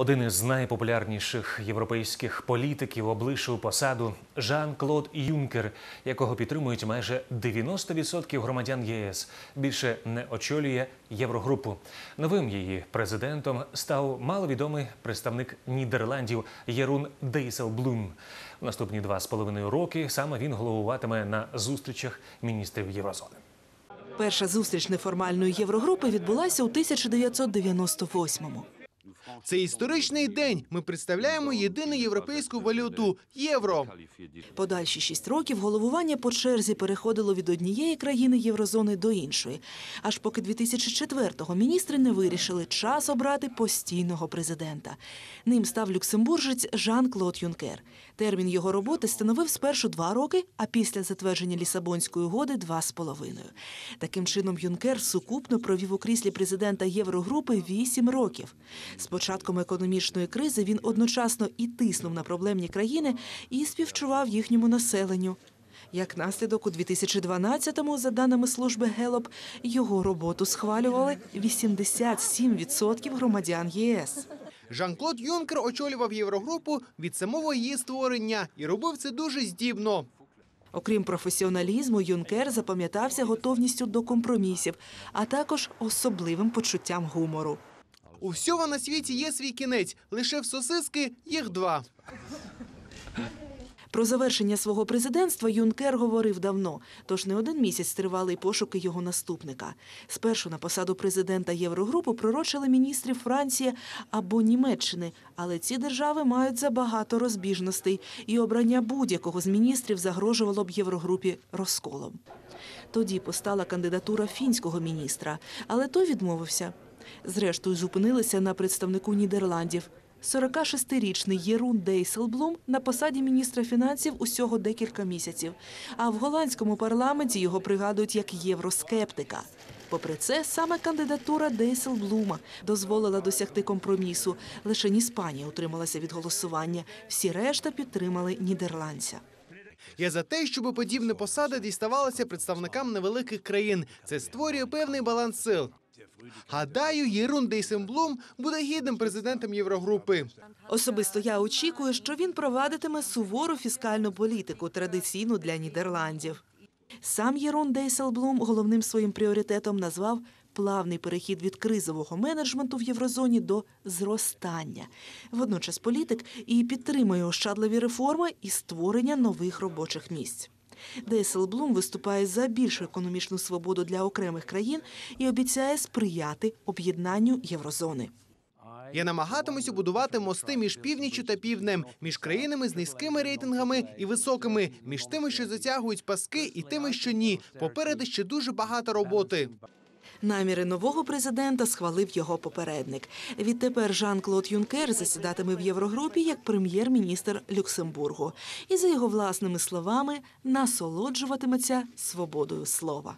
Один із найпопулярніших європейських політиків облишив посаду Жан-Клод Юнкер, якого підтримують майже 90% громадян ЄС. Більше не очолює Єврогрупу. Новим її президентом став маловідомий представник Нідерландів Єрун Дейселблум. В наступні два з половиною роки саме він головуватиме на зустрічах міністрів Єврозони. Перша зустріч неформальної єврогрупи відбулася у 1998-му. Це історичний день. Ми представляємо єдину європейську валюту євро. Подальші шість років головування по черзі переходило від однієї країни єврозони до іншої. Аж поки 2004-го міністри не вирішили час обрати постійного президента. Ним став люксембуржець Жан-Клод Юнкер. Термін його роботи становив спершу два роки, а після затвердження Лісабонської угоди два з половиною. Таким чином, Юнкер сукупно провів у кріслі президента Єврогрупи вісім років. З початком економічної кризи він одночасно і тиснув на проблемні країни, і співчував їхньому населенню. Як наслідок, у 2012-му, за даними служби Гелоп, його роботу схвалювали 87% громадян ЄС. Жан-Клод Юнкер очолював єврогрупу від самого її створення і робив це дуже здібно. Окрім професіоналізму, Юнкер запам'ятався готовністю до компромісів, а також особливим почуттям гумору. У всього на світі є свій кінець. Лише в сосиски їх два. Про завершення свого президентства Юнкер говорив давно, тож не один місяць тривали й пошуки його наступника. Спершу на посаду президента Єврогрупи пророчили міністрів Франції або Німеччини, але ці держави мають забагато розбіжностей, і обрання будь-якого з міністрів загрожувало б Єврогрупі розколом. Тоді постала кандидатура фінського міністра, але той відмовився. Зрештою, зупинилися на представнику Нідерландів. 46-річний Єрун Дейселблум на посаді міністра фінансів усього декілька місяців. А в голландському парламенті його пригадують як євроскептика. Попри це, саме кандидатура Дейселблума дозволила досягти компромісу. Лише Іспанія утрималася від голосування. Всі решта підтримали нідерландця. Я за те, щоб подібна посада діставалася представникам невеликих країн. Це створює певний баланс сил. Гадаю, Єрун Дейсенблум буде гідним президентом Єврогрупи. Особисто я очікую, що він провадитиме сувору фіскальну політику, традиційну для Нідерландів. Сам Єрон Дейселблум головним своїм пріоритетом назвав плавний перехід від кризового менеджменту в єврозоні до зростання. Водночас політик і підтримує ощадливі реформи і створення нових робочих місць. Дейселблум виступає за більшу економічну свободу для окремих країн і обіцяє сприяти об'єднанню єврозони. Я намагатимуся будувати мости між північю та півднем, між країнами з низькими рейтингами і високими, між тими, що затягують паски, і тими, що ні. Попереду ще дуже багато роботи. Наміри нового президента схвалив його попередник. Відтепер Жан-Клод Юнкер засідатиме в Єврогрупі як прем'єр-міністр Люксембургу і за його власними словами насолоджуватиметься свободою слова.